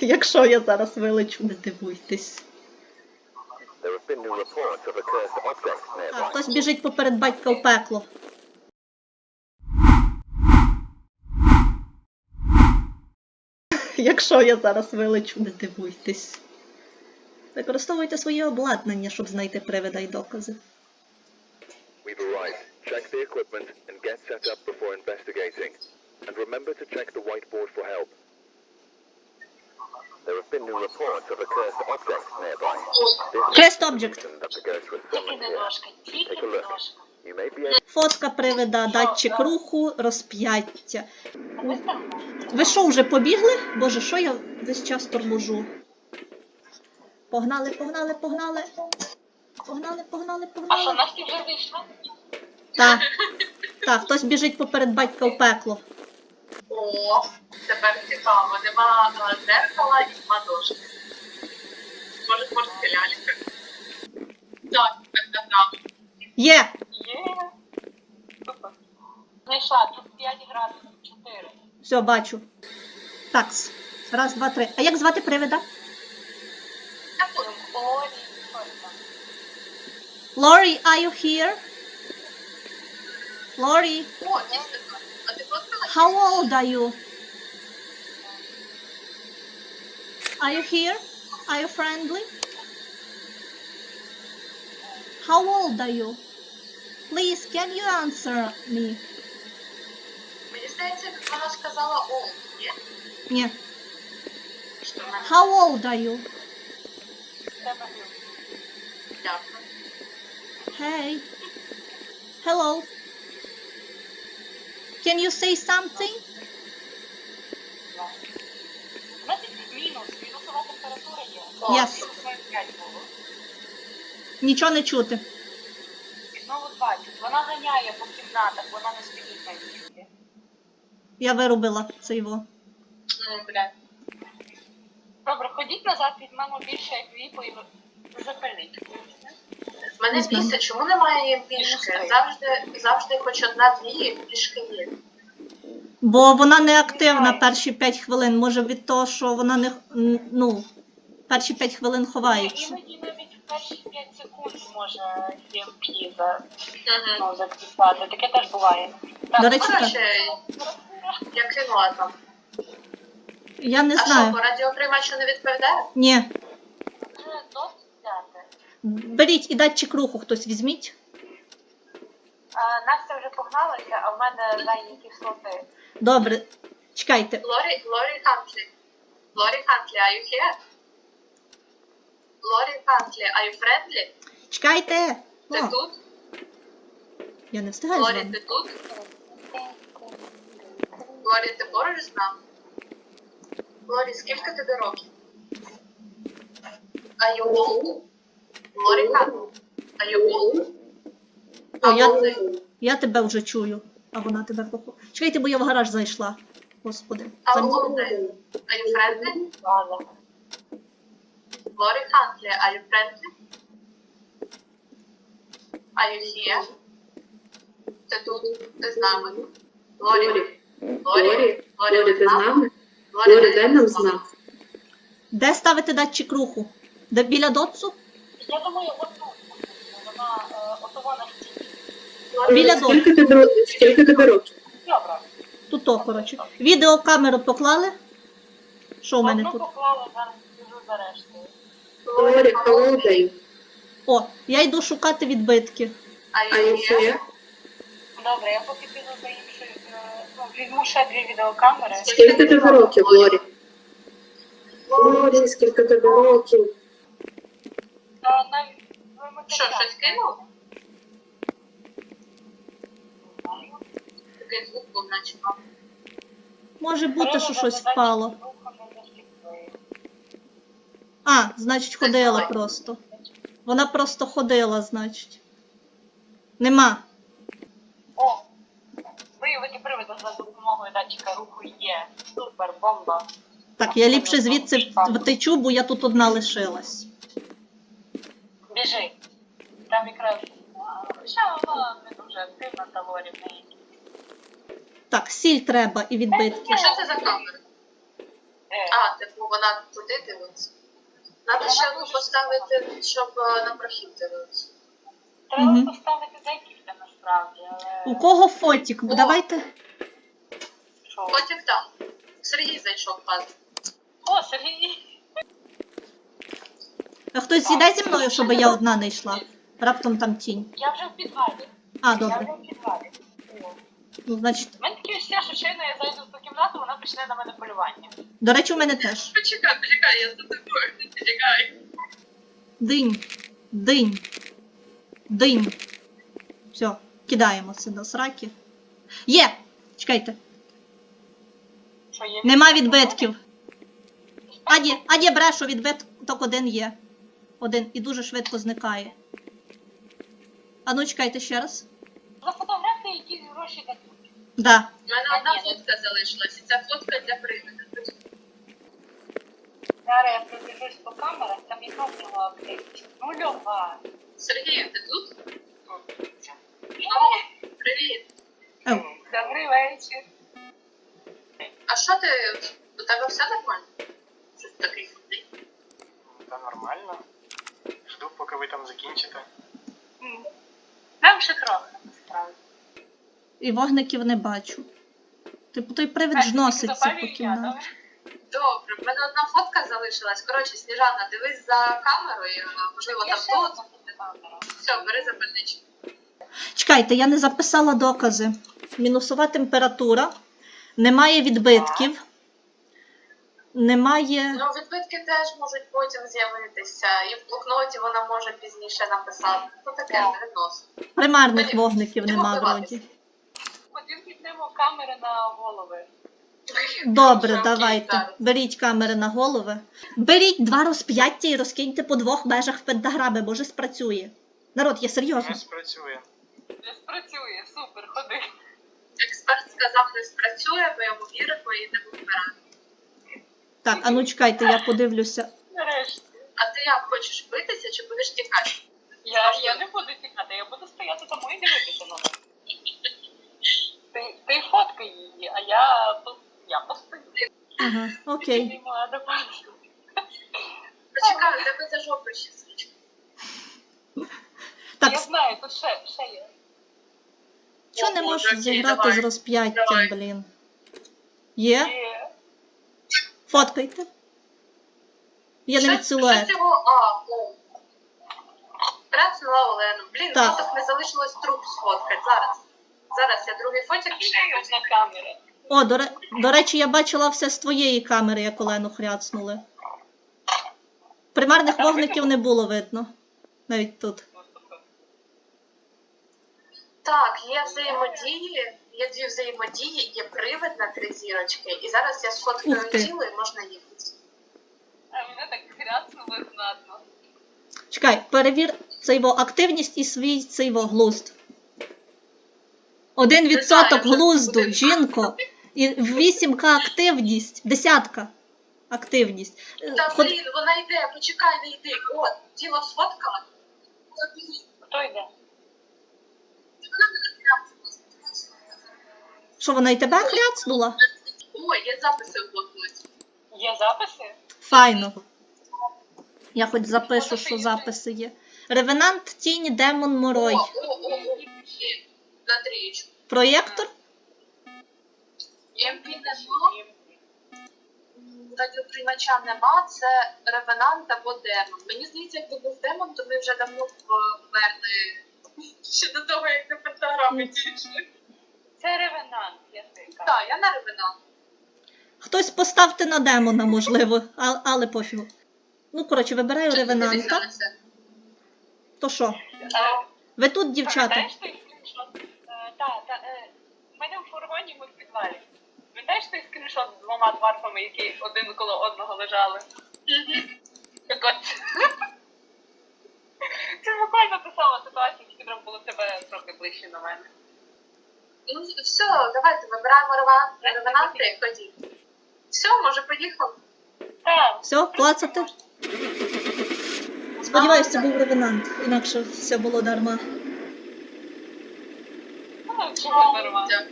Якщо я зараз вилечу, не дивуйтесь. Хтось біжить поперед батька в пекло. Якщо я зараз вилечу, не дивуйтесь. Використовуйте своє обладнання, щоб знайти привида й докази. Check the equipment and get set up before investigating. And remember to check the whiteboard for help. There have been new reports of a cursed object nearby. Cursed object. Take a look. Фотка привида, датчик руху, розп'яття. Ви що, вже побігли? Боже, що я весь час торможу? Погнали, погнали, погнали. Погнали, погнали, погнали. А що. Настя вже вийшла? Так. Так, хтось біжить поперед батька в пекло. О, тепер цікаво. Нема е, дзеркала і нема дошки. Може, може, лялька. Так, так. Є! Є. Знайшла, тут 5 градусів, 4. Все, бачу. Так, раз, два, три. А як звати привида? Лорі. Лорі, are you here? Лорі, О, дійсно. А ти фоткала? how old are you? Are you here? Are you friendly? How old are you? Please, can you answer me? Мені здається, вона сказала о, ні? Ні. Що вона How old are you? Дякую. Hey. Hello. Can you say something? Yes. Мінус 45 було. Нічого не чути. Знову 20. Вона ганяє по кімнатах, вона не стоїть на місці. Я вирубила це його. Ну, бля. Добре, ходіть назад, візьмемо більше як віпу і запаліть. Мене Візьмемо. бісить, чому немає пішки? Завжди, завжди хоч одна-дві пішки є. Бо вона не активна перші 5 хвилин. Може від того, що вона не ну, перші 5 хвилин ховається. Іноді навіть в перші 5 секунд може EMP за, ну, закріпати. Таке теж буває. Так, До речі, коротше, я кинула там. Я не а що, знаю. по радіоприймачу не відповідає? Ні. Беріть і датчик руху хтось візьміть. Настя вже погналася, а в мене зайняті слоти. Добре. Чекайте. Лорі, Лорі Хантлі. Лорі Хантлі, are you here? Лорі Хантлі, are you friendly? Чекайте. Ти О, тут? я не встигаю з Лорі, вами. ти тут? Лорі, ти поруч з нами? Лорі, скільки тобі років? Are you old? Лорі Хантлі, are you? О, я-? Я тебе вже чую, а вона тебе похо. Чекайте, бо я в гараж зайшла. Господи. Зам- old are you? Friendly? Lori Huntley, are you friendly? Are you here? Ти тут, ти з нами. Лорі, Лорі, Лорі, ти з нами? Лорі, дай нам знак. Де ставити датчик руху? Де біля дотсу? Я думаю, отут. Вона, е, ото вона стільки. Біля дотсу. Скільки тобі років? Скільки тобі років? Добре. Тут то, коротше. Відеокамеру поклали. Що в мене Одну тут? поклала, зараз біжу за рештою. О, я йду шукати відбитки. Here? here? Добре, я поки піду за іншою. е, Ну, візьму ще дві відеокамери. Скільки тобі років, Лорі? Лорі, скільки тобі років? Та навіть Що, щось кинув? Такий звук був, наче мав. Може бути, що щось впало. А, значить, ходила просто. Вона просто ходила, значить. Нема. О! Виявити приводи за допомогою датчика руху є. Супер, бомба. Так, я ліпше звідси втечу, бо я тут одна лишилась. Біжи. Там якраз. Хоча вона не дуже активна та лорі в неї. Так, сіль треба і відбитки. Що це за камера? А, типу, вона туди дивиться. Надо ще одну поставити, щоб е, на прохід дивитися. Треба Мгм. поставити декілька насправді, але. У кого фотік? Давайте. Що? Потім там. Сергій зайшов пазл. О, Сергій! А хтось зійде зі мною, щоб я одна не йшла. Раптом там тінь. Я вже в підвалі. А, Я добре. вже в підвалі. О. Ну, значить, У мене таке відчуття, що щойно я зайду в ту кімнату, вона почне на мене полювання. до речі, у мене теж. Почекай, почекай, я за тобою. Почекай. Динь. Динь. Динь. Все, кидаємо це до сраки. Є! Чекайте, Що є нема відбитків. А є, а є брешу, відбиток один є. Один і дуже швидко зникає. А ну чекайте ще раз. За фотографії якісь гроші дадуть. Да. У мене одна ну- фотка залишилась, і ця фотка для привида. Зараз я пробіжусь по камерах, там і нова активність. Нульова. Сергій, ти тут? О, привіт. Добрий вечір. А що ти? У тебе все нормально? Щось такий сумний. Та нормально. Жду, поки ви там закінчите. М. Нам ще трохи, насправді. І вогників не бачу. Типу той привид ж носиться по кімнаті. Добре, в мене одна фотка залишилась. Коротше, Сніжана, дивись за камерою, можливо, там одна. Все, бери запальнички. Чекайте, я не записала докази. Мінусова температура, немає відбитків, немає. Ну, відбитки теж можуть потім з'явитися, і в блокноті вона може пізніше написати. Ну таке не відносно. Примарних вогників нема вроді. Ходім піднемо камери на голови. Добре, давайте. Беріть камери на голови. Беріть два розп'яття і розкиньте по двох межах в пентаграми, може спрацює. Народ, я серйозно. Не спрацює. Не спрацює, супер, ходи. Експерт сказав, не спрацює, ми йому віримо і йдемо вперед. Так, а ну чекайте, я подивлюся. Нарешті. А ти як хочеш битися чи будеш тікати? Я, я не буду тікати, я буду стояти там і дивитися на неї. Ти, ти фоткай її, а я, по- я постою. Ага, окей. Почекай, тебе за жопу ще свічка. Так, Я знаю, тут ще, ще є. що не окей, зіграти давай. з розп'яттям, Давай. блін? Є? Є. Фоткайте. Навіть Що- силует. Що цього? А, о. Красила Олену. Блін, Так. фоток не залишилось труп сфоткати. Зараз. Зараз я другий фотик ще є одна камера. О, до, ре- до речі, я бачила все з твоєї камери, як Олену хряцнули. Примарних вогників не було видно. Навіть тут. Так, є взаємодії, є дві взаємодії, є привид на три зірочки. І зараз я сфоткаю Ух ти. тіло і можна їхати. А мене так хряцнуло знатно. Чекай, перевір цей во активність і свій цей во глузд. Один відсоток глузду, жінко. І 8к активність, десятка активність. Е, Та ход- блін, вона йде, почекай, не йди. От, тіло сфоткала. Та, Хто йде? вона мене хряпнула. Що вона і тебе хряцнула? Ой, є записи в блокноті. Є записи? Файно. Я хоч запишу, що записи є. Ревенант, тінь, демон, морой. О, о, о, о. На трієчку. Проєктор? Радіоприймача нема, це ревенант або демон. Мені здається, якби був демон, то ми вже давно б е, ще до того, як на пентаграми дійшли. Це ревенант, я тика. Так, я на ревенант. Хтось поставте на демона, можливо, а, але пофігу. Ну, коротше, вибираю Що ти дивишся ревенанта. То що? Ви тут, дівчата? Пам'ятаєш той скріншот? Е, Так, та, е, в мене в фургоні ми в підвалі. Пам'ятаєш той скріншот з двома дварфами, які один коло одного лежали? Так от. Це буквально та сама ситуація, тільки треба було тебе трохи ближче на мене. Ну, все, давайте вибираємо ревенант- ревенанта і ходіть. Все, може поїхали? Так, Все, клацати? Сподіваюся, це був ревенант, інакше все було дарма. ну, чого нормально. Дякую.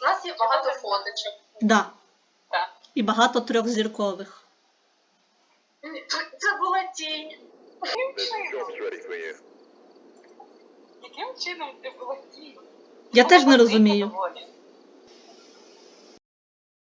У нас є багато фоточок. Да. Так. І багато трьохзіркових. Це була тінь. Яким чином? Яким чином ти була тінь? Я теж не розумію. доволі.